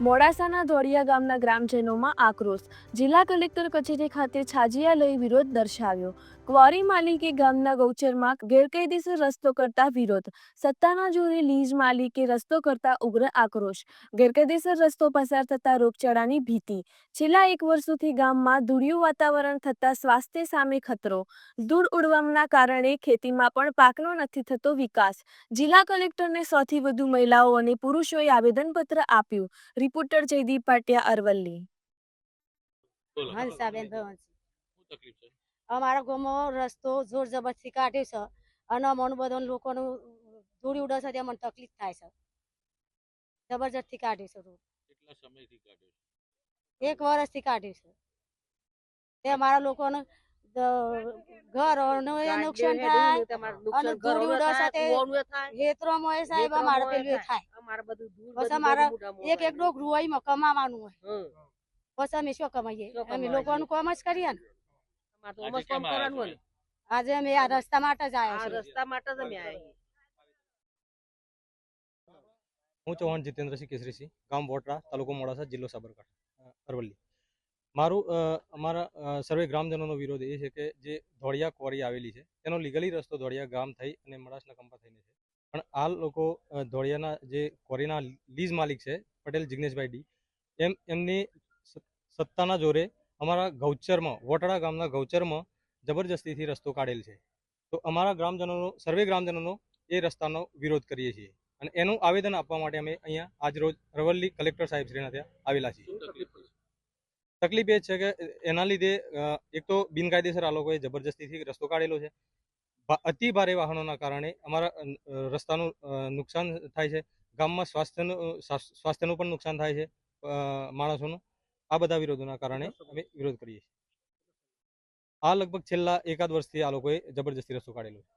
મોડાસાના ધોળિયા ગામના ગ્રામજનોમાં આક્રોશ. જિલ્લા કલેક્ટર કચેરી ખાતે છાજિયા લઈ વિરોધ દર્શાવ્યો. ક્વારી માલિકે ગામના ગૌચરમાં ગેરકાયદેસર રસ્તો કરતા વિરોધ. સત્તાના જોરે લીઝ માલિકે રસ્તો કરતા ઉગ્ર આક્રોશ. ગેરકાયદેસર રસ્તો પસાર થતા રોગચાળાની ભીતિ. છેલ્લા એક વર્ષોથી ગામમાં ધૂળિયું વાતાવરણ થતા સ્વાસ્થ્ય સામે ખતરો. ધૂળ ઉડવાના કારણે ખેતીમાં પણ પાકનો નથી થતો વિકાસ. જિલ્લા કલેક્ટરને સૌથી વધુ મહિલાઓ અને પુરુષોએ આવેદનપત્ર આપ્યું. રિપોર્ટર જયદીપ પાટિયા અરવલ્લી. બોલો હંસાબેન તકલીફ છે? અમારા ગામમાં રસ્તો જોર જબરથી કાઢ્યો છે અને અમોનું બધા લોકોનું દોડી ઉડે છે ત્યાં મને તકલીફ થાય છે. જબરજસ્તથી કાઢ્યું છે રોડ. કેટલા સમયથી કાઢ્યો છે? એક વર્ષથી કાઢ્યું છે. તે અમારા લોકોને ઘરોનું નુકસાન થાય અને ધૂળી ઉડે છે તે ખેતરોમાં એ સાહેબ અમારે પેલું એ થાય. બસ અમારે એક એક ડોક રૂવાઈમાં કમાવાનું હોય. બસ અમે શું કમાઈએ? અમે લોકોનું કામ જ કરીએ ને. આજે કેમ આવ્યા છો અહીં? આજે અમે આ રસ્તા માટે જ આવ્યા રસ્તા માટે જ અમે આવ્યા હું ચૌહાણ જીતેન્દ્રસિંહ કેસરીસિંહ ગામ વોટરા તાલુકો મોડાસા જિલ્લો સાબરકાંઠા અરવલ્લી. મારું અમારા સર્વે ગ્રામજનોનો વિરોધ એ છે કે જે ધોળિયા ક્વોરી આવેલી છે, તેનો લીગલી રસ્તો ધોળિયા ગામ થઈ અને મડાસના કંપા થઈને છે. પણ આ લોકો ધોળિયાના જે ક્વોરીના લીઝ માલિક છે, પટેલ જિગ્નેશભાઈ ડી, એમ, એમની સત્તાના જોરે અમારા ગૌચરમાં, વોટડા ગામના ગૌચરમાં જબરજસ્તીથી રસ્તો કાઢેલ છે. તો અમારા ગ્રામજનોનો, સર્વે ગ્રામજનોનો એ રસ્તાનો વિરોધ કરીએ છીએ. અને એનું આવેદન આપવા માટે અમે અહીંયા આજ રોજ અરવલ્લી કલેક્ટર સાહેબ શ્રીના ત્યાં આવેલા છીએ. તકલીફ એ છે કે એના લીધે એક તો બિનકાયદેસર આ લોકોએ જબરજસ્તીથી રસ્તો કાઢેલો છે. અતિ ભારે વાહનોના કારણે અમારા રસ્તાનું નુકસાન થાય છે. ગામમાં સ્વાસ્થ્યનું સ્વાસ્થ્યનું પણ નુકસાન થાય છે માણસોનું. આ બધા વિરોધોના કારણે અમે વિરોધ કરીએ છીએ. આ લગભગ છેલ્લા એકાદ વર્ષથી આ લોકોએ જબરજસ્તી રસ્તો કાઢેલો છે.